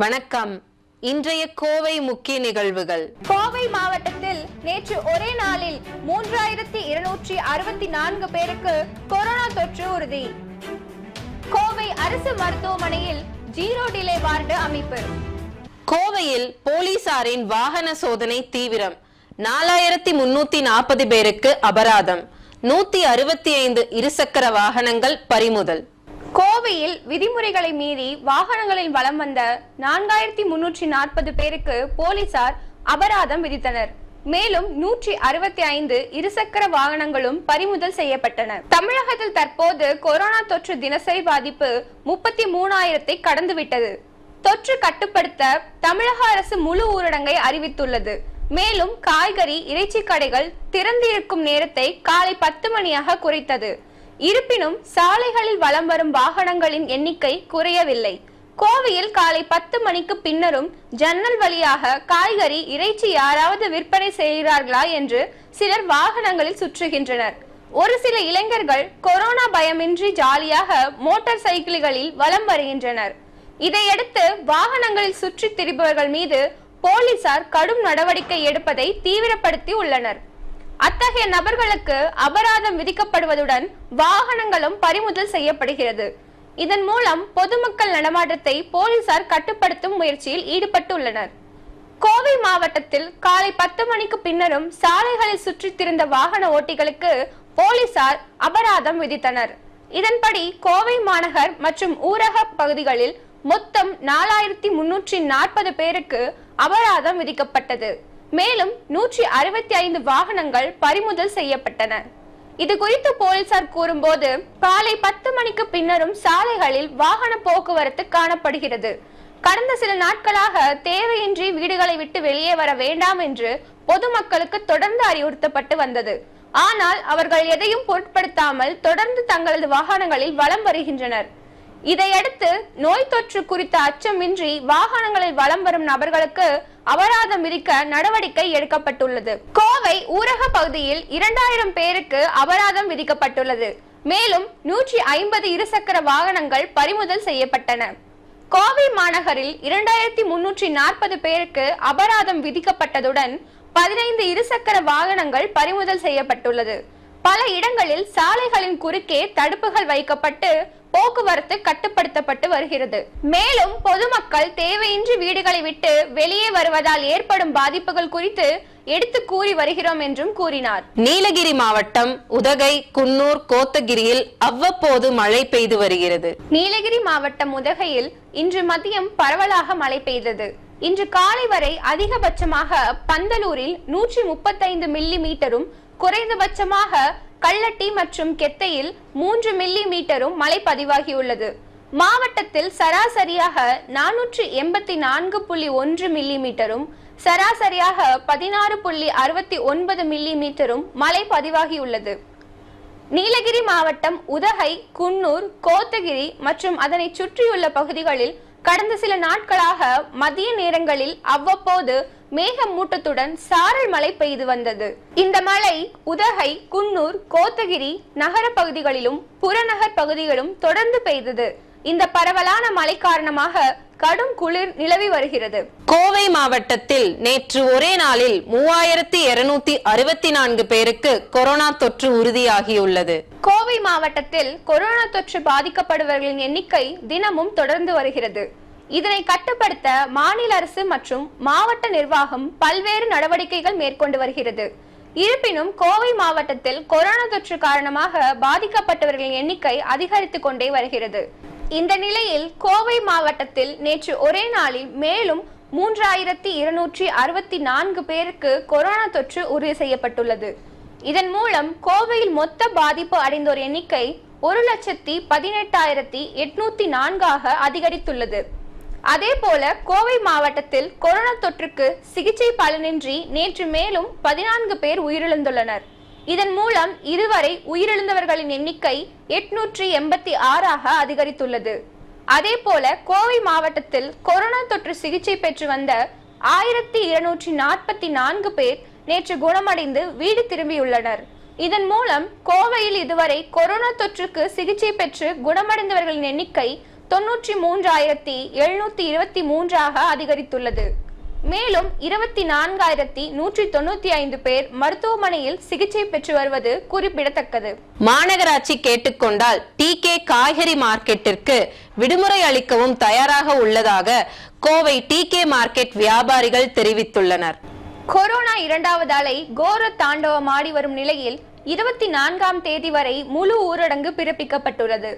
வணக்கம். இன்றைய கோவை முக்கிய நிகழ்வுகள். கோவை மாவட்டத்தில் நேற்று ஒரே நாளில் மூன்றாயிரத்தி இருநூற்றி அறுபத்தி நான்கு பேருக்கு கொரோனா தொற்று உறுதி. கோவை அரசு மருத்துவமனையில் ஜீரோ டிலே வார்டு அமைப்பு. கோவையில் போலீசாரின் வாகன சோதனை தீவிரம். நாலாயிரத்தி முன்னூத்தி நாற்பது பேருக்கு அபராதம். நூத்தி அறுபத்தி ஐந்து இருசக்கர வாகனங்கள் பறிமுதல். கோவையில் விதிமுறைகளை மீறி வாகனங்களில் வலம் வந்த நான்காயிரத்தி முன்னூற்றி நாற்பது பேருக்கு போலீசார் அபராதம் விதித்தனர். மேலும் நூற்றி அறுபத்தி ஐந்து இருசக்கர வாகனங்களும் பறிமுதல் செய்யப்பட்டன. தமிழகத்தில் தற்போது கொரோனா தொற்று தினசரி பாதிப்பு முப்பத்தி மூணாயிரத்தை கடந்துவிட்டது. தொற்று கட்டுப்படுத்த தமிழக அரசு முழு ஊரடங்கை அறிவித்துள்ளது. மேலும் காய்கறி இறைச்சி கடைகள் திறந்திருக்கும் நேரத்தை காலை பத்து மணியாக குறைத்தது. இருப்பினும் சாலைகளில் வலம் வரும் வாகனங்களின் எண்ணிக்கை குறையவில்லை. கோவையில் காலை பத்து மணிக்கு பின்னரும் ஜன்னல் வழியாக காய்கறி இறைச்சி யாராவது விற்பனை செய்கிறார்களா என்று சிலர் வாகனங்களில் சுற்றுகின்றனர். ஒரு சில இளைஞர்கள் கொரோனா பயமின்றி ஜாலியாக மோட்டார் சைக்கிள்களில் வலம் வருகின்றனர். இதையடுத்து வாகனங்களில் சுற்றித் திரிபவர்கள் மீது போலீசார் கடும் நடவடிக்கை எடுப்பதை தீவிரப்படுத்தி உள்ளனர். அத்தகைய நபர்களுக்கு அபராதம் விதிக்கப்படுவதுடன் வாகனங்களும் பறிமுதல் செய்யப்படுகிறது. இதன் மூலம் பொதுமக்கள் நடமாட்டத்தை போலீசார் கட்டுப்படுத்தும் முயற்சியில் ஈடுபட்டுள்ளனர். கோவை மாவட்டத்தில் காலை பத்து மணிக்கு பின்னரும் சாலைகளை சுற்றித் திரிந்த வாகன ஓட்டிகளுக்கு போலீசார் அபராதம் விதித்தனர். இதன்படி கோவை மாநகர் மற்றும் ஊரக பகுதிகளில் மொத்தம் நாலாயிரத்தி முன்னூற்றி நாற்பது பேருக்கு அபராதம் விதிக்கப்பட்டது. மேலும் நூற்றி அறுபத்தி ஐந்து வாகனங்கள் பறிமுதல் செய்யப்பட்டன. இது குறித்து போலீசார் கூறும்போது காலை பத்து மணிக்கு பின்னரும் சாலைகளில் வாகன போக்குவரத்து காணப்படுகிறது. கடந்த சில நாட்களாக தேவையின்றி வீடுகளை விட்டு வெளியே வர வேண்டாம் என்று பொதுமக்களுக்கு தொடர்ந்து அறிவுறுத்தப்பட்டு வந்தது. ஆனால் அவர்கள் எதையும் பொருட்படுத்தாமல் தொடர்ந்து தங்களது வாகனங்களில் வலம் வருகின்றனர். இதையடுத்து நோய் தொற்று குறித்த அச்சமின்றி வாகனங்களில் வலம் வரும் நபர்களுக்கு அபராதம் விதிக்க நடவடிக்கை எடுக்கப்பட்டுள்ளது. கோவை ஊரக பகுதியில் இரண்டாயிரம் பேருக்கு அபராதம் விதிக்கப்பட்டுள்ளது. மேலும் நூற்றி ஐம்பது இருசக்கர வாகனங்கள் பறிமுதல் செய்யப்பட்டன. கோவை மாநகரில் இரண்டாயிரத்தி முன்னூற்றி நாற்பது பேருக்கு அபராதம் விதிக்கப்பட்டதுடன் பதினைந்து இருசக்கர வாகனங்கள் பறிமுதல் செய்யப்பட்டுள்ளது. பல இடங்களில் சாலைகளின் குறுக்கே தடுப்புகள் வைக்கப்பட்டு போக்குவரத்து கட்டுப்படுத்தப்பட்டு வருகிறது. மேலும் பொதுமக்கள் தேவையின்றி வீடுகளை விட்டு வெளியே வருவதால் ஏற்படும் பாதிப்புகள் குறித்து எடுத்து கூறி வருகிறோம் என்றும் கூறினார். நீலகிரி மாவட்டம் உதகை குன்னூர் கோத்தகிரியில் அவ்வப்போது மழை பெய்து வருகிறது. நீலகிரி மாவட்டம் உதகையில் இன்று மதியம் பரவலாக மழை பெய்தது. இன்று காலை வரை அதிகபட்சமாக பந்தலூரில் நூற்றி முப்பத்தைந்து மில்லி மீட்டரும் குறைந்தபட்சமாக கள்ளட்டி மற்றும் கெத்தையில் மூன்று மில்லி மீட்டரும் மழை பதிவாகியுள்ளது மாவட்டத்தில் சராசரியாக நானூற்றி எண்பத்தி நான்கு புள்ளி ஒன்று மில்லி மீட்டரும் சராசரியாக பதினாறு புள்ளி அறுபத்தி ஒன்பது மில்லி மீட்டரும் மழை பதிவாகியுள்ளது நீலகிரி மாவட்டம் உதகை குன்னூர் கோத்தகிரி மற்றும் அதனை சுற்றியுள்ள பகுதிகளில் கடந்த சில நாட்களாக மதிய நேரங்களில் அவ்வப்போது மேகமூட்டத்துடன் சாரல் மழை பெய்து வந்தது. இந்த மழை உதகை குன்னூர் கோத்தகிரி நகர பகுதிகளிலும் புறநகர் பகுதிகளும் தொடர்ந்து பெய்தது. இந்த பரவலான மழை காரணமாக கடும் குளிர் நிலவி வருகிறது. கோவை மாவட்டத்தில் நேற்று ஒரே நாளில் மூவாயிரத்தி இருநூத்தி அறுபத்தி நான்கு பேருக்கு கொரோனா தொற்று உறுதியாகியுள்ளது. கோவை மாவட்டத்தில் கொரோனா தொற்று பாதிக்கப்படுபவர்களின் எண்ணிக்கை தினமும் தொடர்ந்து வருகிறது. இதனை கட்டுப்படுத்த மாநில அரசு மற்றும் மாவட்ட நிர்வாகம் பல்வேறு நடவடிக்கைகள் மேற்கொண்டு வருகிறது. இருப்பினும் கோவை மாவட்டத்தில் கொரோனா தொற்று காரணமாக பாதிக்கப்பட்டவர்களின் எண்ணிக்கை அதிகரித்துக் கொண்டே வருகிறது. இந்த நிலையில் கோவை மாவட்டத்தில் நேற்று ஒரே நாளில் மேலும் மூன்றாயிரத்தி இருநூற்றி அறுபத்தி நான்கு பேருக்கு கொரோனா தொற்று உறுதி செய்யப்பட்டுள்ளது. இதன் மூலம் கோவையில் மொத்த பாதிப்பு அடைந்தோர் எண்ணிக்கை ஒரு லட்சத்தி பதினெட்டாயிரத்தி எட்நூத்தி நான்காக அதிகரித்துள்ளது. அதே போல கோவை மாவட்டத்தில் கொரோனா தொற்றுக்கு சிகிச்சை பலனின்றி நேற்று மேலும் பதினான்கு பேர் உயிரிழந்துள்ளனர். இதன் மூலம் இதுவரை உயிரிழந்தவர்களின் எண்ணிக்கை எட்நூற்றி எண்பத்தி ஆறாக அதிகரித்துள்ளது. அதே போல கோவை மாவட்டத்தில் கொரோனா தொற்று சிகிச்சை பெற்று வந்த ஆயிரத்தி இருநூற்றி நாற்பத்தி நான்கு பேர் நேற்று குணமடைந்து வீடு திரும்பியுள்ளனர். இதன் மூலம் கோவையில் இதுவரை கொரோனா தொற்றுக்கு சிகிச்சை பெற்று குணமடைந்தவர்களின் எண்ணிக்கை தொன்னூற்றி மூன்றாயிரத்தி எழுநூத்தி இருபத்தி மூன்றாக அதிகரித்துள்ளது. மேலும் இருபத்தி நான்காயிரத்தி நூற்றி தொண்ணூத்தி ஐந்து பேர் மருத்துவமனையில் சிகிச்சை பெற்று வருவது குறிப்பிடத்தக்கது. மாநகராட்சி கேட்டுக்கொண்டால் டி கே காய்கறி மார்க்கெட்டிற்கு விடுமுறை அளிக்கவும் தயாராக உள்ளதாக கோவை டி கே மார்க்கெட் வியாபாரிகள் தெரிவித்துள்ளனர். கொரோனா இரண்டாவது அலை கோர தாண்டவம் ஆடி வரும் நிலையில் இருபத்தி நான்காம் தேதி வரை முழு ஊரடங்கு பிறப்பிக்கப்பட்டுள்ளது.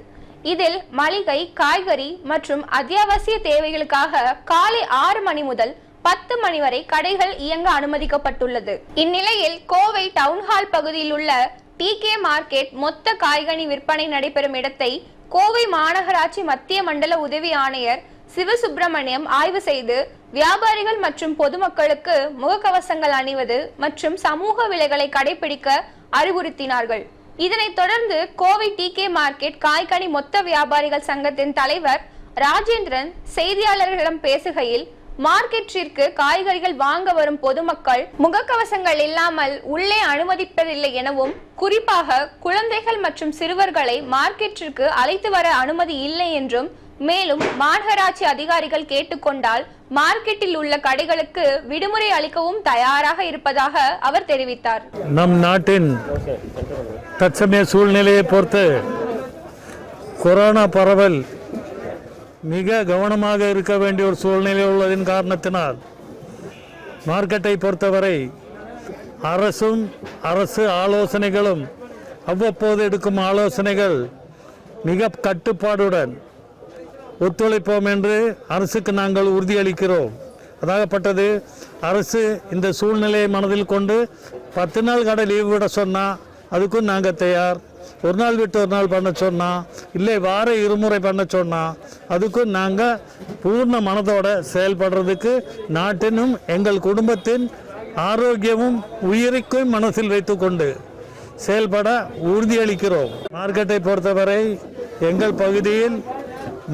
இதில் மளிகை காய்கறி மற்றும் அத்தியாவசிய தேவைகளுக்காக காலை ஆறு மணி முதல் பத்து மணி வரை கடைகள் இயங்க அனுமதிக்கப்பட்டுள்ளது. இந்நிலையில் கோவை டவுன்ஹால் பகுதியில் உள்ள டி கே மார்க்கெட் மொத்த காய்கனி விற்பனை நடைபெறும் இடத்தை கோவை மாநகராட்சி மத்திய மண்டல உதவி ஆணையர் சிவசுப்பிரமணியம் ஆய்வு செய்து வியாபாரிகள் மற்றும் பொதுமக்களுக்கு முகக்கவசங்கள் அணிவது மற்றும் சமூக விலைகளை கடைபிடிக்க அறிவுறுத்தினார்கள். இதனைத் தொடர்ந்து கோவை டி கே மார்க்கெட் காய்கனி மொத்த வியாபாரிகள் சங்கத்தின் தலைவர் ராஜேந்திரன் செய்தியாளர்களிடம் பேசுகையில் மார்க்கெட்டிற்கு காய்கறிகள் வாங்க வரும் பொதுமக்கள் முகக்கவசங்கள் இல்லாமல் உள்ளே அனுமதிப்பதில்லை எனவும் குறிப்பாக குழந்தைகள் மற்றும் சிறுவர்களை மார்க்கெட்டிற்கு அழைத்து வர அனுமதி இல்லை என்றும் மேலும் மாநகராட்சி அதிகாரிகள் கேட்டுக்கொண்டால் மார்க்கெட்டில் உள்ள கடைகளுக்கு விடுமுறை அளிக்கவும் தயாராக இருப்பதாக அவர் தெரிவித்தார். நம் நாட்டின் தற்சமய சூழ்நிலையை பொறுத்து கொரோனா பரவல் மிக கவனமாக இருக்க வேண்டிய ஒரு சூழ்நிலை உள்ளதின் காரணத்தினால் மார்க்கெட்டை பொறுத்தவரை அரசும் அரசு ஆலோசனைகளும் அவ்வப்போது எடுக்கும் ஆலோசனைகள் மிக கட்டுப்பாடுடன் ஒத்துழைப்போம் என்று அரசுக்கு நாங்கள் உறுதியளிக்கிறோம். அதாகப்பட்டது அரசு இந்த சூழ்நிலையை மனதில் கொண்டு பத்து நாள் கடை லீவு விட சொன்னால் அதுக்கும் நாங்கள் தயார். ஒரு நாள் விட்டு ஒரு நாள் பண்ண சொன்னால் இல்லை வார இருமுறை பண்ண சொன்னால் அதுக்கும் நாங்கள் பூர்ண மனதோட செயல்படுறதுக்கு நாட்டினும் எங்கள் குடும்பத்தின் ஆரோக்கியமும் உயிருக்கும் மனசில் வைத்துக்கொண்டு செயல்பட உறுதியளிக்கிறோம். மார்க்கெட்டை பொறுத்தவரை எங்கள் பகுதியில்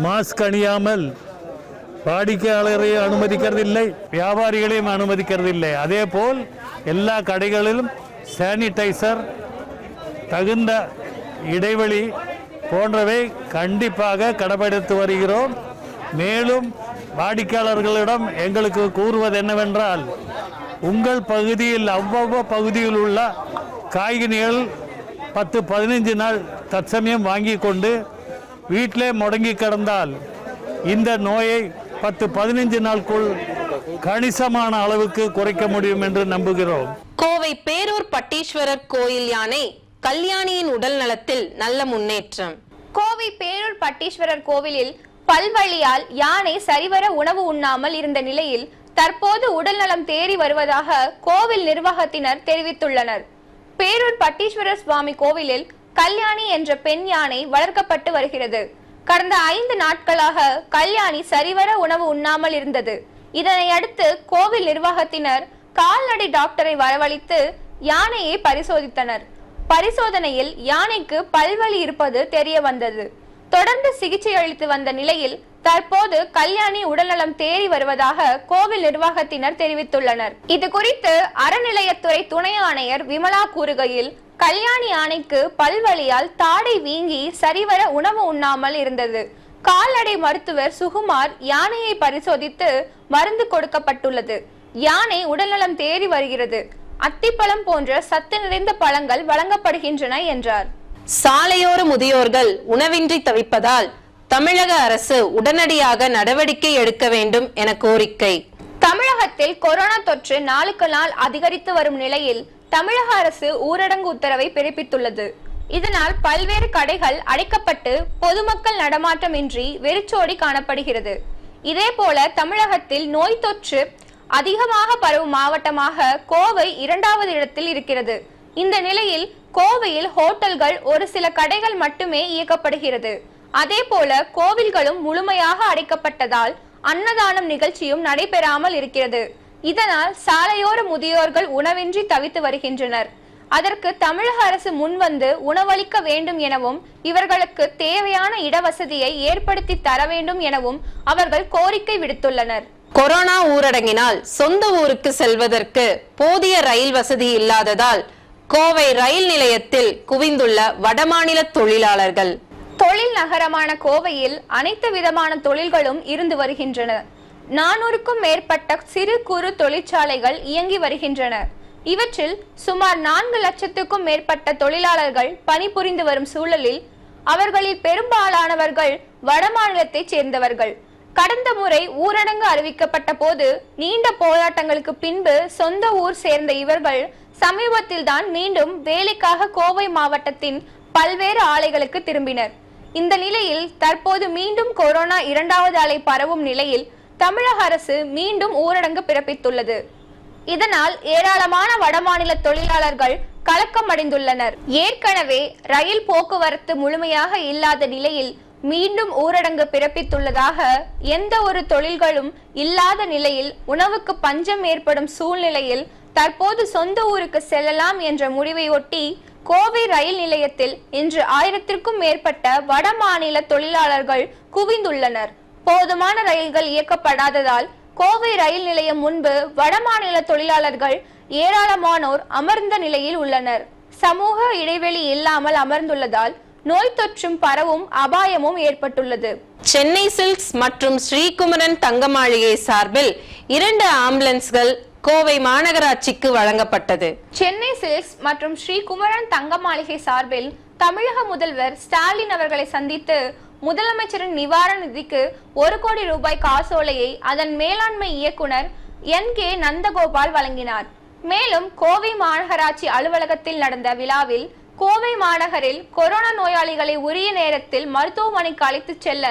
மாஸ்க் அணியாமல் வாடிக்கையாளரையும் அனுமதிக்கிறதில்லை வியாபாரிகளையும் அனுமதிக்கிறதில்லை. அதே போல் எல்லா கடைகளிலும் சானிடைசர் தகுந்த இடைவெளி போன்றவை கண்டிப்பாக கடைபிடித்து வருகிறோம். மேலும் வாடிக்கையாளர்களிடம் எங்களுக்கு கூறுவது என்னவென்றால் உங்கள் பகுதியில் அவ்வவ்வ பகுதியில் உள்ள காய்கனிகள் பத்து பதினைஞ்சு நாள் தற்சமயம் வாங்கி கொண்டு வீட்டிலே முடங்கி கிடந்தால் இந்த நோயை பத்து பதினைஞ்சு நாளுக்குள் கணிசமான அளவுக்கு குறைக்க முடியும் என்று நம்புகிறோம். கோவை பேரூர் பட்டீஸ்வரர் கோயில் யானை கல்யாணியின் உடல் நலத்தில் நல்ல முன்னேற்றம். கோவை பேரூர் பட்டீஸ்வரர் கோவிலில் பல்வழியால் யானை சரிவர உணவு உண்ணாமல் இருந்த நிலையில் தற்போது உடல்நலம் தேறி வருவதாக கோவில் நிர்வாகத்தினர் தெரிவித்துள்ளனர். பேரூர் பட்டீஸ்வரர் சுவாமி கோவிலில் கல்யாணி என்ற பெண் யானை வளர்க்கப்பட்டு வருகிறது. கடந்த ஐந்து நாட்களாக கல்யாணி சரிவர உணவு உண்ணாமல் இருந்தது. இதனை அடுத்து கோவில் நிர்வாகத்தினர் கால்நடை டாக்டரை வரவழைத்து யானையை பரிசோதித்தனர். பரிசோதனையில் யானைக்கு பல்வலி இருப்பது தெரிய வந்தது தொடர்ந்து சிகிச்சை அளித்து வந்த நிலையில் தற்போது கல்யாணி உடல்நலம் தேறி வருவதாக கோவில் நிர்வாகத்தினர் தெரிவித்துள்ளனர். இது குறித்து அறநிலையத்துறை துணை ஆணையர் விமலா கூறுகையில் கல்யாணி யானைக்கு பல்வலியால் தாடை வீங்கி சரிவர உணவு உண்ணாமல் இருந்தது. கால்நடை மருத்துவர் சுகுமார் யானையை பரிசோதித்து மருந்து கொடுக்கப்பட்டுள்ளது. யானை உடல்நலம் தேறி வருகிறது. அத்திப்பழம் போன்ற சத்து நிறைந்த பழங்கள் வழங்கப்படுகின்றன என்றார். சாலையோர முதியோர்கள் உணவின்றி தவிப்பதால் தமிழக அரசு உடனடியாக நடவடிக்கை எடுக்க வேண்டும் என கோரிக்கை. தமிழகத்தில் கொரோனா தொற்று நாளுக்கு நாள் அதிகரித்து வரும் நிலையில் தமிழக அரசு ஊரடங்கு உத்தரவை பிறப்பித்துள்ளது. இதனால் பல்வேறு கடைகள் அடைக்கப்பட்டு பொதுமக்கள் நடமாட்டமின்றி வெறிச்சோடி காணப்படுகிறது. இதேபோல தமிழகத்தில் நோய் தொற்று அதிகமாக பரவும் மாவட்டமாக கோவை இரண்டாவது இடத்தில் இருக்கிறது. இந்த நிலையில் கோவையில் ஹோட்டல்கள் ஒரு சில கடைகள் மட்டுமே இயக்கப்படுகிறது. அதே போல கோவில்களும் முழுமையாக அடைக்கப்பட்டதால் அன்னதானம் நிகழ்ச்சியும் நடைபெறாமல் இருக்கிறது. இதனால் சாலையோர முதியோர்கள் உணவின்றி தவித்து வருகின்றனர். அதற்கு தமிழக அரசு முன்வந்து உணவளிக்க வேண்டும் எனவும் இவர்களுக்கு தேவையான இடவசதியை ஏற்படுத்தி தர வேண்டும் எனவும் அவர்கள் கோரிக்கை விடுத்துள்ளனர். கொரோனா ஊரடங்கினால் சொந்த ஊருக்கு செல்வதற்கு போதிய ரயில் வசதி இல்லாததால் கோவை ரயில் நிலையத்தில் குவிந்துள்ள வடமாநில தொழிலாளர்கள். தொழில் நகரமான கோவையில் அனைத்து விதமான தொழில்களும் இருந்து வருகின்றன. நானூறுக்கும் மேற்பட்ட சிறு குறு தொழிற்சாலைகள் இயங்கி வருகின்றன. இவற்றில் சுமார் நான்கு லட்சத்துக்கும் மேற்பட்ட தொழிலாளர்கள் பணிபுரிந்து வரும் சூழலில் அவர்களில் பெரும்பாலானவர்கள் வடமாநிலத்தைச் சேர்ந்தவர்கள். கடந்த முறை ஊரடங்கு அறிவிக்கப்பட்ட போது நீண்ட போராட்டங்களுக்கு பின்பு சொந்த ஊர் சேர்ந்த இவர்கள் சமீபத்தில் தான் மீண்டும் வேலைக்காக கோவை மாவட்டத்தின் பல்வேறு ஆலைகளுக்கு திரும்பினர். இந்த நிலையில் தற்போது மீண்டும் கொரோனா இரண்டாவது அலை பரவும் நிலையில் தமிழக அரசு மீண்டும் ஊரடங்கு பிறப்பித்துள்ளது. இதனால் ஏராளமான வடமாநில தொழிலாளர்கள் கலக்கம் அடைந்துள்ளனர். ஏற்கனவே ரயில் போக்குவரத்து முழுமையாக இல்லாத நிலையில் மீண்டும் ஊரடங்கு பிறப்பித்துள்ளதாக எந்த ஒரு தொழில்களும் இல்லாத நிலையில் உணவுக்கு பஞ்சம் ஏற்படும் சூழ்நிலையில் தற்போது சொந்த ஊருக்கு செல்லலாம் என்ற முடிவை ஒட்டி கோவை ரயில் நிலையத்தில் இன்று ஆயிரத்திற்கும் மேற்பட்ட வடமாநில தொழிலாளர்கள் குவிந்துள்ளனர். போதுமான ரயில்கள் இயக்கப்படாததால் கோவை ரயில் நிலையம் முன்பு வடமாநில தொழிலாளர்கள் ஏராளமானோர் அமர்ந்த நிலையில் உள்ளனர். சமூக இடைவெளி இல்லாமல் அமர்ந்துள்ளதால் நோய் தொற்றும் பரவும் அபாயமும் ஏற்பட்டுள்ளது. சென்னை சில்க்ஸ் மற்றும் ஸ்ரீகுமரன் தங்க மாளிகை சார்பில் இரண்டு ஆம்புலன்ஸ்கள் கோவை மாநகராட்சிக்கு வழங்கப்பட்டது. சென்னை சில்க்ஸ் மற்றும் ஸ்ரீகுமரன் தங்க மாளிகை சார்பில் தமிழக முதல்வர் ஸ்டாலின் அவர்களை சந்தித்து முதலமைச்சரின் நிவாரண நிதிக்கு ஒரு கோடி ரூபாய் காசோலையை அதன் மேலாண்மை இயக்குனர் என் கே நந்தகோபால் வழங்கினார். மேலும் கோவை மாநகராட்சி அலுவலகத்தில் நடந்த விழாவில் கோவை மாநகரில் கொரோனா நோயாளிகளை உரிய நேரத்தில் மருத்துவமனைக்கு அழைத்து செல்ல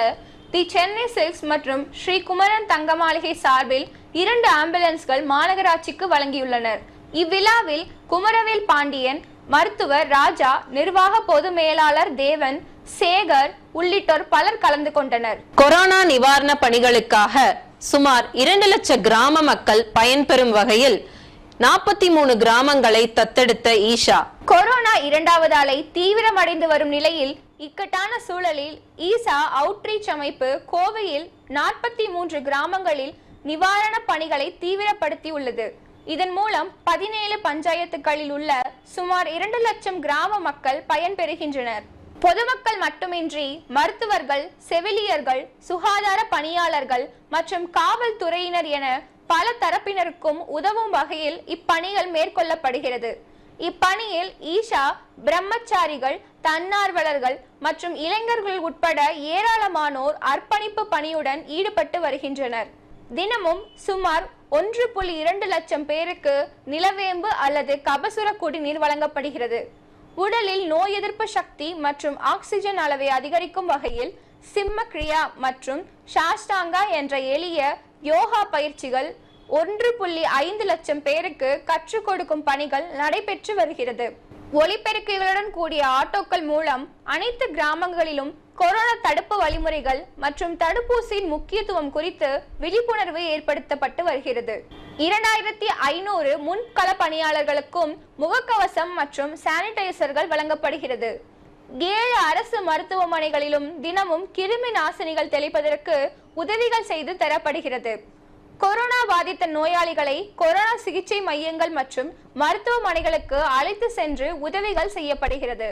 தி சென்னை சில்க்ஸ் மற்றும் ஸ்ரீ குமரன் தங்க மாளிகை சார்பில் இரண்டு ஆம்புலன்ஸ்கள் மாநகராட்சிக்கு வழங்கியுள்ளனர். இவ்விழாவில் குமரவேல் பாண்டியன் மருத்துவர் ராஜா நிர்வாக பொது மேலாளர் தேவன் சேகர் உள்ளிட்டோர் பலர் கலந்து கொண்டனர். கொரோனா நிவாரண பணிகளுக்காக சுமார் இரண்டு லட்சம் கிராம மக்கள் பயன்பெறும் வகையில் நாற்பத்தி மூணு கிராமங்களை தத்தெடுத்த ஈஷா. கொரோனா இரண்டாவது அலை தீவிரமடைந்து வரும் நிலையில் இக்கட்டான சூழலில் ஈசா அவுட்ரீச் அமைப்பு கோவையில் நாற்பத்தி மூன்று கிராமங்களில் நிவாரண பணிகளை தீவிரப்படுத்தி உள்ளது இதன் மூலம் பதினேழு பஞ்சாயத்துகளில் உள்ள சுமார் இரண்டு லட்சம் கிராம மக்கள் பயன்பெறுகின்றனர் பொதுமக்கள் மட்டுமின்றி மருத்துவர்கள் செவிலியர்கள் சுகாதார பணியாளர்கள் மற்றும் காவல்துறையினர் என பல தரப்பினருக்கும் உதவும் வகையில் இப்பணிகள் மேற்கொள்ளப்படுகிறது. இப்பணியில் ஈஷா பிரம்மச்சாரிகள் தன்னார்வலர்கள் மற்றும் இளைஞர்கள் உட்பட ஏராளமானோர் அர்ப்பணிப்பு பணியுடன் ஈடுபட்டு வருகின்றனர். தினமும் சுமார் ஒன்று புள்ளி இரண்டு லட்சம் பேருக்கு நிலவேம்பு அல்லது கபசுர குடிநீர் வழங்கப்படுகிறது. உடலில் நோய் எதிர்ப்பு சக்தி மற்றும் ஆக்சிஜன் அளவை அதிகரிக்கும் வகையில் சிம்ம கிரியா மற்றும் சாஷ்டாங்கா என்ற எளிய யோகா பயிற்சிகள் ஒன்று புள்ளி ஐந்து லட்சம் பேருக்கு கற்றுக் கொடுக்கும் பணிகள் நடைபெற்று வருகிறது. ஒலிபெருக்கிகளுடன் கூடிய ஆட்டோக்கள் மூலம் அனைத்து கிராமங்களிலும் கொரோனா தடுப்பு வழிமுறைகள் மற்றும் தடுப்பூசியின் முக்கியத்துவம் குறித்து விழிப்புணர்வு ஏற்படுத்தப்பட்டு வருகிறது. இரண்டாயிரத்தி ஐநூறு முன்கள பணியாளர்களுக்கும் முகக்கவசம் மற்றும் சானிடைசர்கள் வழங்கப்படுகிறது. ஏழு அரசு மருத்துவமனைகளிலும் தினமும் கிருமி நாசினிகள் தெளிப்பதற்கு உதவிகள் செய்து தரப்படுகிறது. கொரோனா பாதித்த நோயாளிகளை கொரோனா சிகிச்சை மையங்கள் மற்றும் மருத்துவமனைகளுக்கு அழைத்து சென்று உதவிகள் செய்யப்படுகிறது.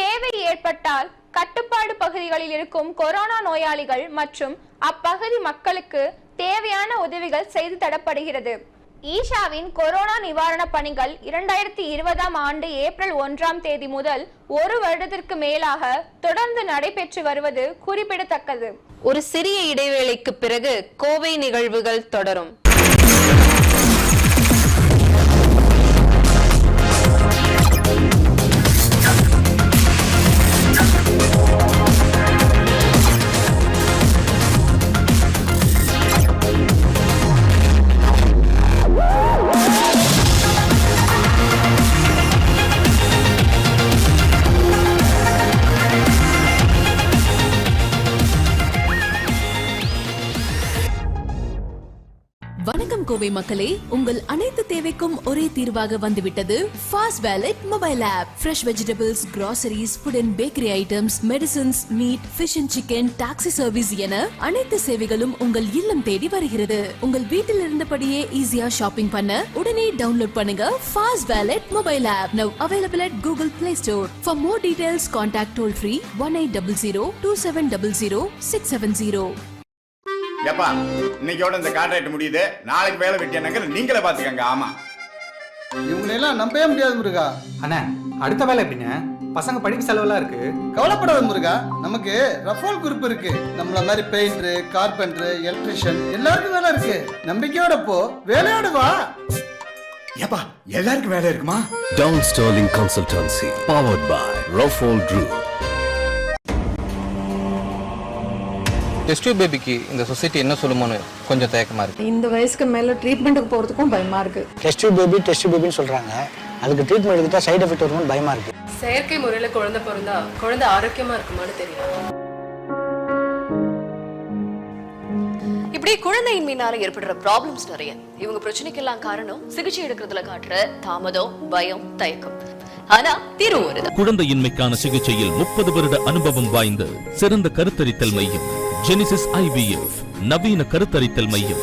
தேவை ஏற்பட்டால் கட்டுப்பாடு பகுதிகளில் இருக்கும் கொரோனா நோயாளிகள் மற்றும் அப்பகுதி மக்களுக்கு தேவையான உதவிகள் செய்து தரப்படுகிறது. ஈஷாவின் கொரோனா நிவாரண பணிகள் இரண்டாயிரத்தி இருபதாம் ஆண்டு ஏப்ரல் ஒன்றாம் தேதி முதல் ஒரு வருடத்திற்கு மேலாக தொடர்ந்து நடைபெற்று வருவது குறிப்பிடத்தக்கது. ஒரு சிறிய இடைவேளைக்கு பிறகு கோவை நிகழ்வுகள் தொடரும். கோவை மக்களே உங்கள் அனைத்து தேவைக்கும் ஒரே தீர்வாக வந்துவிட்டது fast wallet mobile app fresh vegetables groceries food and bakery items medicines meat fish and chicken taxi service என அனைத்து சேவைகளும் உங்கள் இல்லம் தேடி வருகிறது. உங்கள் வீட்டில் இருந்தபடியே ஈஸியா ஷாப்பிங் பண்ண உடனே டவுன்லோட் பண்ணுங்க fast wallet mobile app now available at Google Play Store for more details contact toll free one eight double zero two seven double zero six seven zero ஏப்பா இன்னைக்கோட இந்த கான்ட்ராக்ட் முடியுது. நாளைக்கு வேலை வெட்டியானாக்க நீங்களே பாத்துக்கங்க ஆமா. இவங்களெல்லாம் நம்பவே முடியாது முருகா. அண்ணா அடுத்த வேலை எப்படிங்க பசங்க படிப்பு செலவெல்லாம் இருக்கு. கவலைப்படாத முருகா. நமக்கு ரஃபோல் குரூப் இருக்கு. நம்மள மாதிரி பெயிண்டர் கார்பெண்டர் எலக்ட்ரிஷியன் எல்லாருக்கும் வேலை இருக்கு. நம்பிக்கையோட போ. வேலையோட வா. ஏப்பா எல்லாருக்கும் வேலை இருக்குமா? Down Sterling Consultancy, powered by Rofol Group. Test பேபிக்கு இந்த சொசைட்டி என்ன சொல்லுமோன்னு கொஞ்சம் தயக்கமா இருக்கு. இந்த வயசுக்கு மேல ட்ரீட்மெண்ட்டுக்கு போறதுக்கும் பயமா இருக்கு. டெஸ்ட் பேபி டெஸ்ட் பேபின்னு சொல்றாங்க. அதுக்கு ட்ரீட்மெண்ட் எடுத்துட்டா சைடு எஃபெக்ட் வரும்னு பயமா இருக்கு. செயற்கை முறையில குழந்தை பிறந்தா குழந்தை ஆரோக்கியமா இருக்குமான்னு தெரியல. இப்படி குழந்தையின்மையினால ஏற்படுற ப்ராப்ளம்ஸ் நிறைய. இவங்க பிரச்சனைக்கெல்லாம் காரணம் சிகிச்சை எடுக்கிறதுல காட்டுற தாமதம் பயம் தயக்கம். ஆனா தீர்வு வருது குழந்தையின்மைக்கான சிகிச்சையில் முப்பது வருட அனுபவம் வாய்ந்த சிறந்த கருத்தரித்தல் மையம் ஜெனிசிஸ் ஐவிஎஃப் நவீன கருத்தரித்தல் மையம்.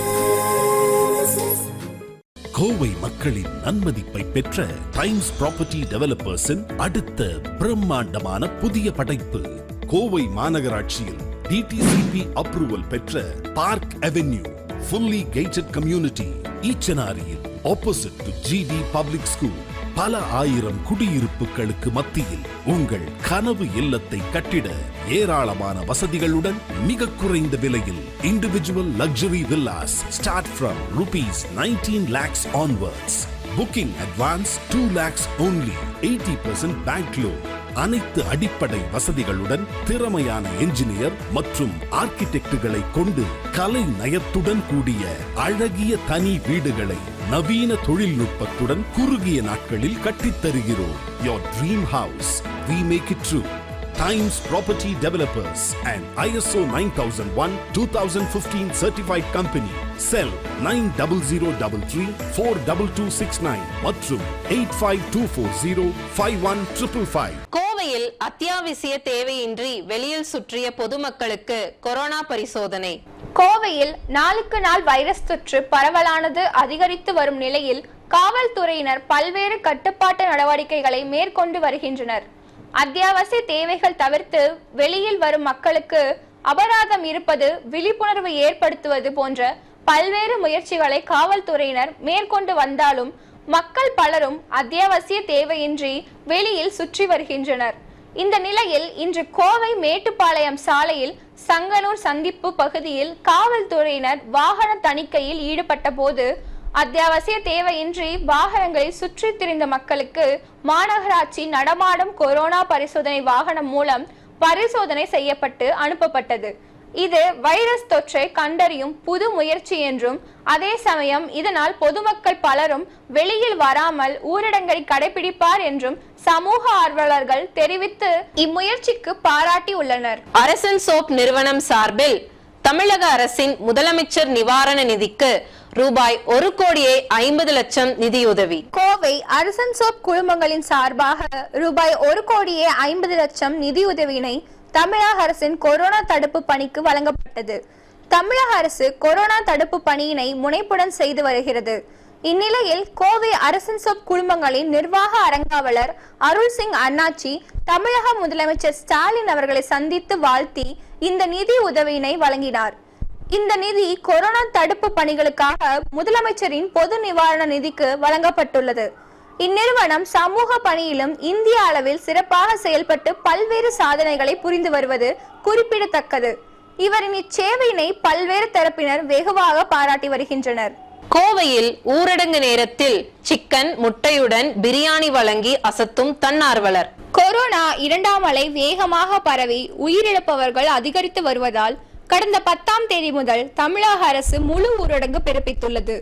கோவை மக்களின் நன்மதிப்பை பெற்ற டைம்ஸ் ப்ராப்பர்ட்டி டெவலப்பர்ஸின் அடுத்த பிரம்மாண்டமான புதிய படைப்பு கோவை மாநகராட்சியில் டிடிசிபி அப்ரூவல் பெற்ற park avenue fully gated community ஈச்சனாரியில் opposite to GD public school பல ஆயிரம் குடியிருப்புகளுக்கு மத்தியில் உங்கள் கனவு இல்லத்தை கட்டிட ஏராளமான வசதிகளுடன் மிக குறைந்த விலையில் individual luxury villas start from rupees nineteen lakhs onwards booking advance 2 lakhs only 80% bank loan அனைத்து அடிப்படை வசதிகளுடன் திறமையான என்ஜினியர் மற்றும் ஆர்கிடெக்டுகளை கொண்டு கலை நயத்துடன் கூடிய அழகிய தனி வீடுகளை நவீன தொழில்நுட்பத்துடன் குறுகிய நாட்களில் கட்டித் தருகிறோம் Your dream house, we make it true. Times Property Developers and ISO 9001 2015 certified company. Cell 90033 42269 மற்றும் 85240 51555. கோவையில் அத்தியாவசிய தேவையின்றி வெளியில் சுற்றிய பொதுமக்களுக்கு கொரோனா பரிசோதனை. கோவையில் நாளுக்கு நாள் வைரஸ் தொற்று பரவலானது அதிகரித்து வரும் நிலையில் காவல்துறையினர் பல்வேறு கட்டுப்பாட்டு நடவடிக்கைகளை மேற்கொண்டு வருகின்றனர். அத்தியாவசிய தேவைகள் தவிர்த்து வெளியில் வரும் மக்களுக்கு அபராதம் இருப்பது விழிப்புணர்வு ஏற்படுத்துவது போன்ற பல்வேறு முயற்சிகளை காவல்துறையினர் மேற்கொண்டு வந்தாலும் மக்கள் பலரும் அத்தியாவசிய தேவையின்றி வெளியில் சுற்றி வருகின்றனர். இந்த நிலையில் இன்று கோவை மேட்டுப்பாளையம் சாலையில் சங்கனூர் சந்திப்பு பகுதியில் காவல்துறையினர் வாகன தணிக்கையில் ஈடுபட்ட போது அத்தியாவசிய தேவையின்றி வாகனங்களை சுற்றித் திரிந்த மக்களுக்கு மாநகராட்சி நடமாடும் கொரோனா பரிசோதனை வாகனம் மூலம் பரிசோதனை செய்யப்பட்டு அனுப்பப்பட்டது. இது வைரஸ் தொற்றை கண்டறியும் புது முயற்சி என்றும் அதே சமயம் இதனால் பொதுமக்கள் பலரும் வெளியில் வராமல் ஊரடங்கை கடைபிடிப்பார் என்றும் சமூக ஆர்வலர்கள் தெரிவித்து இம்முயற்சிக்கு பாராட்டி உள்ளனர். அரசன் சோப் நிறுவனம் சார்பில் தமிழக அரசின் முதலமைச்சர் நிவாரண நிதிக்கு ரூபாய் ஒரு கோடியே ஐம்பது லட்சம் நிதியுதவி. கோவை அரசன் சோப் குழுமங்களின் சார்பாக ரூபாய் ஒரு கோடியே ஐம்பது லட்சம் நிதியுதவியினை தமிழக அரசின் கொரோனா தடுப்பு பணிக்கு வழங்கப்பட்டது. தமிழக அரசு கொரோனா தடுப்பு பணியினை முனைப்புடன் செய்து வருகிறது. இந்நிலையில் கோவை அரசன் சொப் குழுமங்களின் நிர்வாக அரங்காவலர் அருள் சிங் அண்ணாச்சி தமிழக முதலமைச்சர் ஸ்டாலின் அவர்களை சந்தித்து வாழ்த்தி இந்த நிதி உதவியினை வழங்கினார். இந்த நிதி கொரோனா தடுப்பு பணிகளுக்காக முதலமைச்சரின் பொது நிவாரண நிதிக்கு வழங்கப்பட்டுள்ளது. இந்நிறுவனம் சமூக பணியிலும் இந்திய அளவில் சிறப்பாக செயல்பட்டு பல்வேறு சாதனைகளை புரிந்து வருவது குறிப்பிடத்தக்கது. இவரின் இச்சேவையினை பல்வேறு தரப்பினர் வெகுவாக பாராட்டி வருகின்றனர். கோவையில் ஊரடங்கு நேரத்தில் சிக்கன் முட்டையுடன் பிரியாணி வழங்கி அசத்தும் தன்னார்வலர். கொரோனா இரண்டாம் அலை வேகமாக பரவி உயிரிழப்பவர்கள் அதிகரித்து வருவதால் கடந்த பத்தாம் தேதி முதல் தமிழக அரசு முழு ஊரடங்கு பிறப்பித்துள்ளது.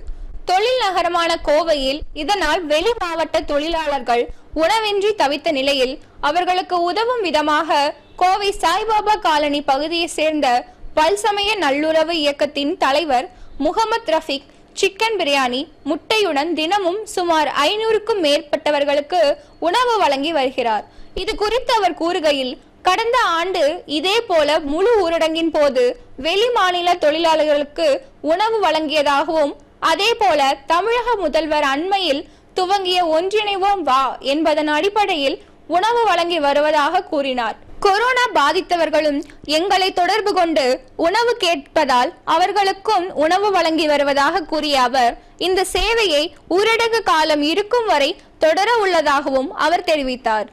தொழில் நகரமான கோவையில் இதனால் வெளி மாவட்ட தொழிலாளர்கள் உணவின்றி தவித்த நிலையில் அவர்களுக்கு உதவும் விதமாக கோவை சாய்பாபா காலனி பகுதியை சேர்ந்த பல்சமய நல்லுறவு இயக்கத்தின் தலைவர் முகமது ரஃபிக் சிக்கன் பிரியாணி முட்டையுடன் தினமும் சுமார் ஐநூறுக்கும் மேற்பட்டவர்களுக்கு உணவு வழங்கி வருகிறார். இது குறித்து அவர் கூறுகையில் கடந்த ஆண்டு இதே போல முழு ஊரடங்கின் போது வெளி மாநில தொழிலாளர்களுக்கு உணவு வழங்கியதாகவும் அதே போல தமிழக முதல்வர் அண்மையில் துவங்கிய ஒன்றிணைவோம் வா என்பதன் அடிப்படையில் உணவு வழங்கி வருவதாக கூறினார். கொரோனா பாதித்தவர்களும் எங்களை தொடர்பு கொண்டு உணவு கேட்பதால் அவர்களுக்கும் உணவு வழங்கி வருவதாக கூறிய அவர் இந்த சேவையை ஊரடங்கு காலம் இருக்கும் வரை தொடர உள்ளதாகவும் அவர் தெரிவித்தார்.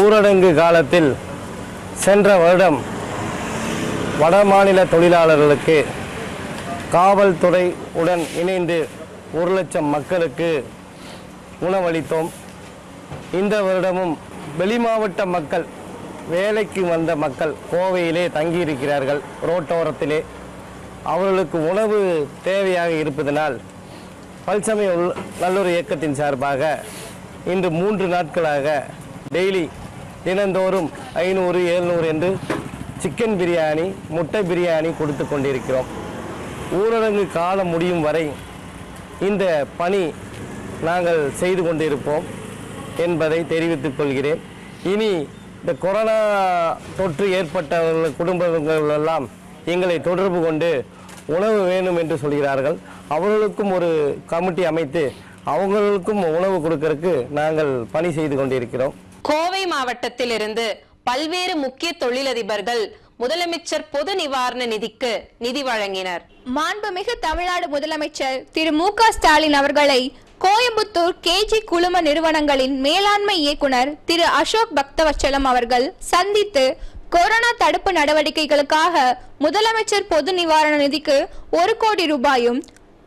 ஊரடங்கு காலத்தில் சென்ற வருடம் வட மாநில தொழிலாளர்களுக்கு காவல்துறை உடன் இணைந்து ஒரு லட்சம் மக்களுக்கு உணவளித்தோம். இந்த வருடமும் வெளிமாவட்ட மக்கள் வேலைக்கு வந்த மக்கள் கோவையிலே தங்கியிருக்கிறார்கள். ரோட்டோரத்திலே அவர்களுக்கு உணவு தேவையாக இருப்பதனால் பல்சமய உள்- நல்லொரு இயக்கத்தின் சார்பாக இன்று மூன்று நாட்களாக டெய்லி தினந்தோறும் ஐநூறு எழுநூறு என்று சிக்கன் பிரியாணி முட்டை பிரியாணி கொடுத்து கொண்டிருக்கிறோம். ஊரடங்கு காலம் முடியும் வரை இந்த பணி நாங்கள் செய்து கொண்டிருப்போம் என்பதை தெரிவித்துக் கொள்கிறேன். இனி இந்த கொரோனா தொற்று ஏற்பட்டவர்கள் குடும்பங்கள் எல்லாம் எங்களை தொடர்பு கொண்டு உணவு வேணும் என்று சொல்கிறார்கள். அவர்களுக்கும் ஒரு கமிட்டி அமைத்து அவங்களுக்கும் உணவு கொடுக்கறதுக்கு நாங்கள் பணி செய்து கொண்டிருக்கிறோம். கோவை மாவட்டத்தில் இருந்து பல்வேறு முக்கிய தொழிலதிபர்கள் முதலமைச்சர் பொது நிவாரண நிதிக்கு நிதி வழங்கினர். மாண்புமிகு தமிழ்நாடு முதலமைச்சர் திரு மு க ஸ்டாலின் அவர்களை கோயம்புத்தூர் கேஜி குழும நிறுவனங்களின் மேலாண்மை இயக்குனர் திரு அசோக் பக்தவச்சலம் அவர்கள் சந்தித்து கொரோனா தடுப்பு நடவடிக்கைகளுக்காக முதலமைச்சர் பொது நிவாரண நிதிக்கு ஒரு கோடி ரூபாயும்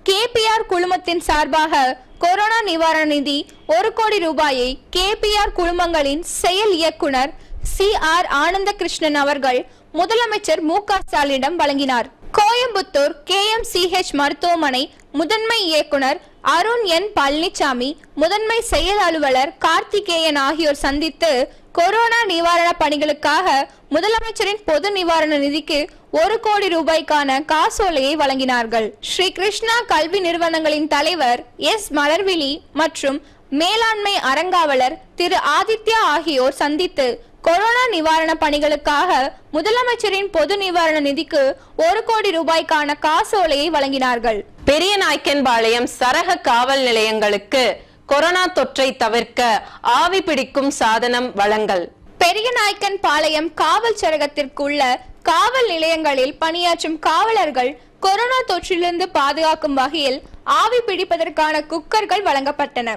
கேபிஆர் குழுமத்தின் சார்பாக கொரோனா நிவாரண நிதி ஒரு கோடி ரூபாயை கேபிஆர் குழுமங்களின் செயல் இயக்குனர் சி ஆர் ஆனந்த கிருஷ்ணன் அவர்கள் முதலமைச்சர் மு க ஸ்டாலினிடம் வழங்கினார். கோயம்புத்தூர் கேஎம்சிஹெச் மருத்துவமனை முதன்மை இயக்குனர் அருண் என் பழனிசாமி முதன்மை செயல் அலுவலர் கார்த்திகேயன் ஆகியோர் சந்தித்து கொரோனா நிவாரண பணிகளுக்காக முதலமைச்சரின் பொது நிவாரண நிதிக்கு ஒரு கோடி ரூபாய்க்கான காசோலையை வழங்கினார்கள். ஸ்ரீ கிருஷ்ணா கல்வி நிறுவனங்களின் தலைவர் எஸ் மலர்விழி மற்றும் மேலாண்மை அறங்காவலர் திரு ஆதித்யா ஆகியோர் சந்தித்து கொரோனா நிவாரண பணிகளுக்காக முதலமைச்சரின் பொது நிவாரண நிதிக்கு ஒரு கோடி ரூபாய்க்கான காசோலையை வழங்கினார்கள். பெரிய நாய்க்கன்பாளையம் சரக காவல் நிலையங்களுக்கு கொரோனா தொற்றை தவிர்க்க ஆவி பிடிக்கும் சாதனம் வழங்கல். பெரிய நாயக்கன் பாளையம் காவல் சரகத்திற்குள்ள காவல் நிலையங்களில் பணியாற்றும் காவலர்கள் கொரோனா தொற்றிலிருந்து பாதுகாக்கும் வகையில் ஆவி பிடிப்பதற்கான குக்கர்கள் வழங்கப்பட்டன.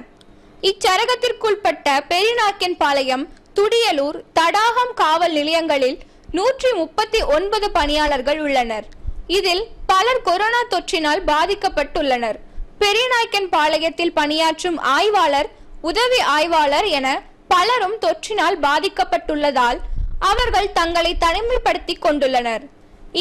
இச்சரகத்திற்குட்பட்ட பெரியநாயக்கன் பாளையம் துடியலூர் தடாகம் காவல் நிலையங்களில் நூற்றி முப்பத்தி ஒன்பது பணியாளர்கள் உள்ளனர். இதில் பலர் கொரோனா தொற்றினால் பாதிக்கப்பட்டுள்ளனர். பெரியநாயக்கன் பாளையத்தில் பணியாற்றும் ஆய்வாளர் உதவி ஆய்வாளர் என பலரும் தொற்றினால் பாதிக்கப்பட்டுள்ளதால் அவர்கள் தங்களை தனிமைப்படுத்திக் கொண்டுள்ளனர்.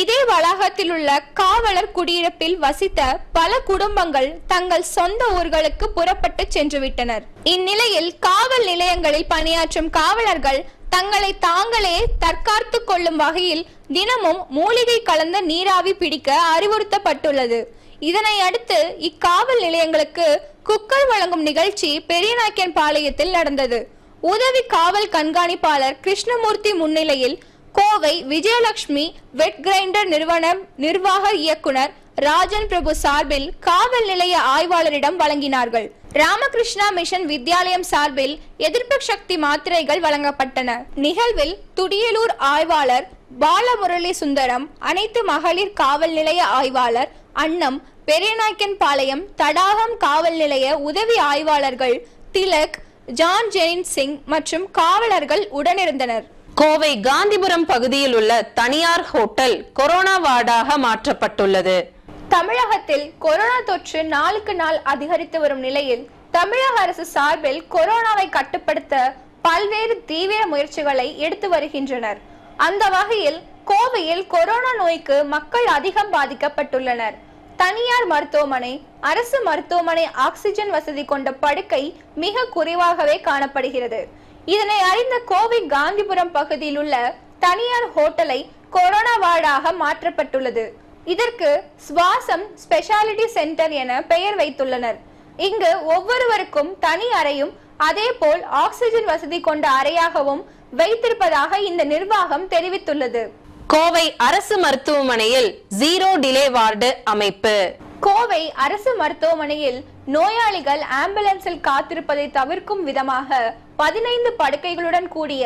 இதே வளாகத்தில் உள்ள காவலர் குடியிருப்பில் வசித்த பல குடும்பங்கள் தங்கள் சொந்த ஊர்களுக்கு புறப்பட்டு சென்றுவிட்டனர். இந்நிலையில் காவல் நிலையங்களில் பணியாற்றும் காவலர்கள் தங்களை தாங்களே தற்காத்து கொள்ளும் வகையில் தினமும் மூலிகை கலந்த நீராவி பிடிக்க அறிவுறுத்தப்பட்டுள்ளது. இதனை அடுத்து இக்காவல் நிலையங்களுக்கு குக்கர் வழங்கும் நிகழ்ச்சி பெரியநாயக்கன் பாளையத்தில் நடந்தது. உதவி காவல் கண்காணிப்பாளர் கிருஷ்ணமூர்த்தி முன்னிலையில் கோவை விஜயலட்சுமி வெட் கிரைண்டர் நிறுவனம் நிர்வாக இயக்குனர் ராஜன் பிரபு சார்பில் காவல் நிலைய ஆய்வாளரிடம் வழங்கினார்கள். ராமகிருஷ்ணா மிஷன் வித்யாலயம் சார்பில் எதிர்ப்பு சக்தி மாத்திரைகள் வழங்கப்பட்டன. நிகழ்வில் துடியலூர் ஆய்வாளர் பாலமுரளி சுந்தரம் அனைத்து மகளிர் காவல் நிலைய ஆய்வாளர் அன்னம் பெரியநாய்க்கன் பாளையம் தடாகம் காவல் நிலைய உதவி ஆய்வாளர்கள் திலக் ஜான் ஜெயின் சிங் மற்றும் காவலர்கள் உடனிருந்தனர். கோவை காந்திபுரம் பகுதியில் உள்ள தனியார் ஹோட்டல் கொரோனா வார்டாக மாற்றப்பட்டுள்ளது. தமிழகத்தில் கொரோனா தொற்று நாளுக்கு நாள் அதிகரித்து வரும் நிலையில் தமிழக அரசு சார்பில் கொரோனாவை கட்டுப்படுத்த பல்வேறு தீவிர முயற்சிகளை எடுத்து வருகின்றனர். அந்த வகையில் கோவையில் கொரோனா நோய்க்கு மக்கள் அதிகம் பாதிக்கப்பட்டுள்ளனர். தனியார் மருத்துவமனை அரசு மருத்துவமனை ஆக்சிஜன் வசதி கொண்ட படுக்கை மிக குறைவாகவே காணப்படுகிறது. இதனை அறிந்த கோவை காந்திபுரம் பகுதியில் உள்ள தனியார் ஹோட்டலை கொரோனா வார்டாக மாற்றப்பட்டுள்ளது. இதற்கு சுவாசம் ஸ்பெஷாலிட்டி சென்டர் என பெயர் வைத்துள்ளனர். இங்கு ஒவ்வொருவருக்கும் தனி அறையும் அதேபோல் ஆக்சிஜன் வசதி கொண்ட அறையாகவும் வைத்திருப்பதாக இந்த நிர்வாகம் தெரிவித்துள்ளது. கோவை அரசு மருத்துவமனையில் ஜீரோ டிலே வார்டு அமைப்பு. கோவை அரசு மருத்துவமனையில் நோயாளிகள் ஆம்புலன்ஸில் காத்திருப்பதை தவிர்க்கும் விதமாக பதினைந்து படுக்கைகளுடன் கூடிய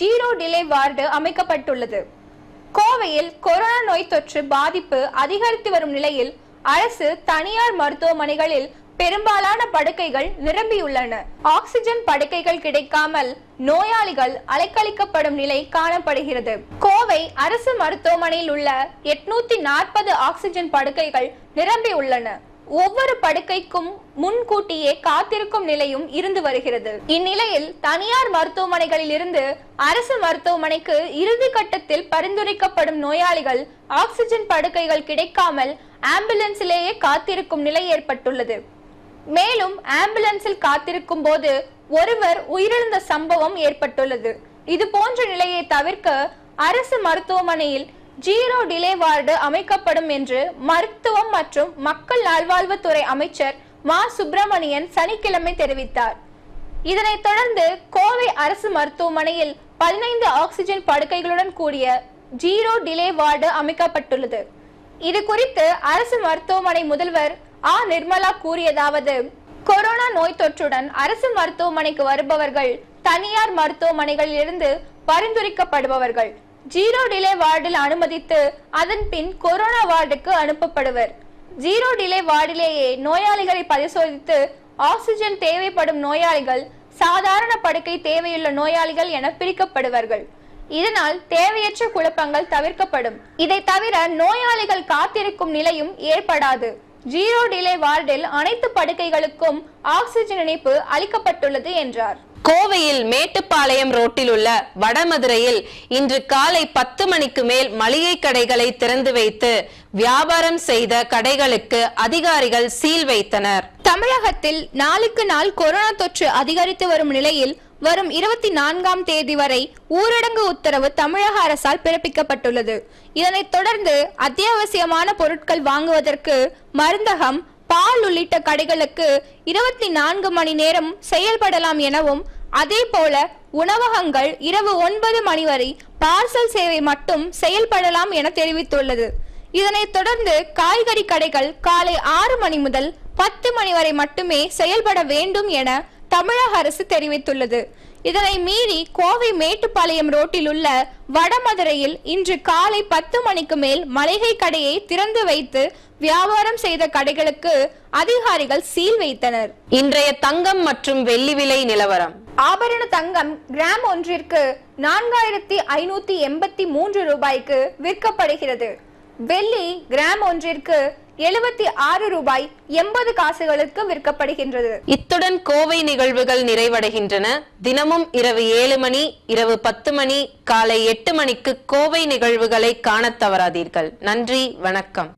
ஜீரோ டிலே வார்டு அமைக்கப்பட்டுள்ளது. கோவையில் கொரோனா நோய் தொற்று பாதிப்பு அதிகரித்து வரும் நிலையில் அரசு தனியார் மருத்துவமனைகளில் பெரும்பாலான படுக்கைகள் நிரம்பியுள்ளன. ஆக்சிஜன் படுக்கைகள் கிடைக்காமல் நோயாளிகள் அலைக்கழிக்கப்படும் நிலை காணப்படுகிறது. கோவை அரசு மருத்துவமனையில் உள்ள எட்நூத்தி நாற்பது ஆக்சிஜன் படுக்கைகள் நிரம்பியுள்ளன. ஒவ்வொரு படுக்கைக்கும் முன்கூட்டியே காத்திருக்கும் நிலையும் இருந்து வருகிறது. இந்நிலையில் தனியார் மருத்துவமனைகளில் இருந்து அரசு மருத்துவமனைக்கு இறுதி கட்டத்தில் பரிந்துரைக்கப்படும் நோயாளிகள் ஆக்சிஜன் படுக்கைகள் கிடைக்காமல் ஆம்புலன்ஸிலேயே காத்திருக்கும் நிலை ஏற்பட்டுள்ளது. மேலும் ஆம்புலன்ஸில் காத்திருக்கும் போது ஒருவர் உயிரிழந்த சம்பவம் ஏற்பட்டுள்ளது. இது போன்ற நிலையை தவிர்க்க அரசு மருத்துவமனையில் ஜீரோ டிலே வார்டு அமைக்கப்படும் என்று மருத்துவம் மற்றும் மக்கள் நல்வாழ்வுத்துறை அமைச்சர் மா. சுப்பிரமணியன் சனிக்கிழமை தெரிவித்தார். இதனைத் தொடர்ந்து கோவை அரசு மருத்துவமனையில் பதினைந்து ஆக்சிஜன் படுக்கைகளுடன் கூடிய ஜீரோ டிலே வார்டு அமைக்கப்பட்டுள்ளது. இது குறித்து அரசு மருத்துவமனை முதல்வர் ஆ நிர்மலா கூறியதாவது கொரோனா நோய் தொற்றுடன் அரசு மருத்துவமனைக்கு வருபவர்கள் தனியார் மருத்துவமனைகளில் இருந்து பரிந்துரைக்கப்படுபவர்கள். ஜீரோ டிலே வார்டில் அனுமதித்து அதன் பின் கொரோனா வார்டுக்கு அனுப்பப்படுவர். ஜீரோ டிலே வார்டிலேயே நோயாளிகளை பரிசோதித்து ஆக்சிஜன் தேவைப்படும் நோயாளிகள் சாதாரண படுக்கை தேவையுள்ள நோயாளிகள் என பிரிக்கப்படுவார்கள். இதனால் தேவையற்ற குழப்பங்கள் தவிர்க்கப்படும். இதை தவிர நோயாளிகள் காத்திருக்கும் நிலையும் ஏற்படாது. ஜீரோ டிலே வார்டில் அனைத்து படுக்கைகளுக்கும் ஆக்சிஜன் இணைப்பு அளிக்கப்பட்டுள்ளது என்றார். கோவையில் மேட்டுப்பாளையம் ரோட்டில் உள்ள வடமதுரையில் இன்று காலை பத்து மணிக்கு மேல் மளிகை கடைகளை திறந்து வைத்து வியாபாரம் செய்த கடைகளுக்கு அதிகாரிகள் சீல் வைத்தனர். தமிழகத்தில் நாளுக்கு நாள் கொரோனா தொற்று அதிகரித்து வரும் நிலையில் வரும் இருபத்தி நான்காம் தேதி வரை ஊரடங்கு உத்தரவு தமிழக அரசால் பிறப்பிக்கப்பட்டுள்ளது. இதனைத் தொடர்ந்து அத்தியாவசியமான பொருட்கள் வாங்குவதற்கு மருந்தகம் பால் உள்ளிட்ட கடைகளுக்கு இருபத்தி நான்கு மணி நேரம் செயல்படலாம் எனவும் அதே போல உணவகங்கள் இரவு ஒன்பது மணி வரை பார்சல் சேவை மட்டும் செயல்படலாம் என தெரிவித்துள்ளது. இதனைத் தொடர்ந்து காய்கறி கடைகள் காலை ஆறு மணி முதல் பத்து மணி வரை மட்டுமே செயல்பட வேண்டும் என தமிழக அரசு தெரிவித்துள்ளது. இதனை மீறி கோவை மேட்டுப்பாளையம் ரோட்டில் உள்ள வடமதுரையில் இன்று காலை பத்து மணிக்கு மேல் மளிகை கடையை திறந்து வைத்து வியாபாரம் செய்த கடைகளுக்கு அதிகாரிகள் சீல் வைத்தனர். இன்றைய தங்கம் மற்றும் வெள்ளி விலை நிலவரம். ஆபரண தங்கம் கிராம் ஒன்றிற்கு நான்காயிரத்தி ஐநூத்தி எண்பத்தி மூன்று ரூபாய்க்கு விற்கப்படுகிறது. வெள்ளி கிராம் ஒன்றிற்கு எழுபத்தி ஆறு ரூபாய் எண்பது காசுகளுக்கு விற்கப்படுகின்றது. இத்துடன் கோவை நிகழ்வுகள் நிறைவடைகின்றன. தினமும் இரவு ஏழு மணி இரவு பத்து மணி காலை எட்டு மணிக்கு கோவை நிகழ்வுகளை காணத் தவறாதீர்கள். நன்றி வணக்கம்.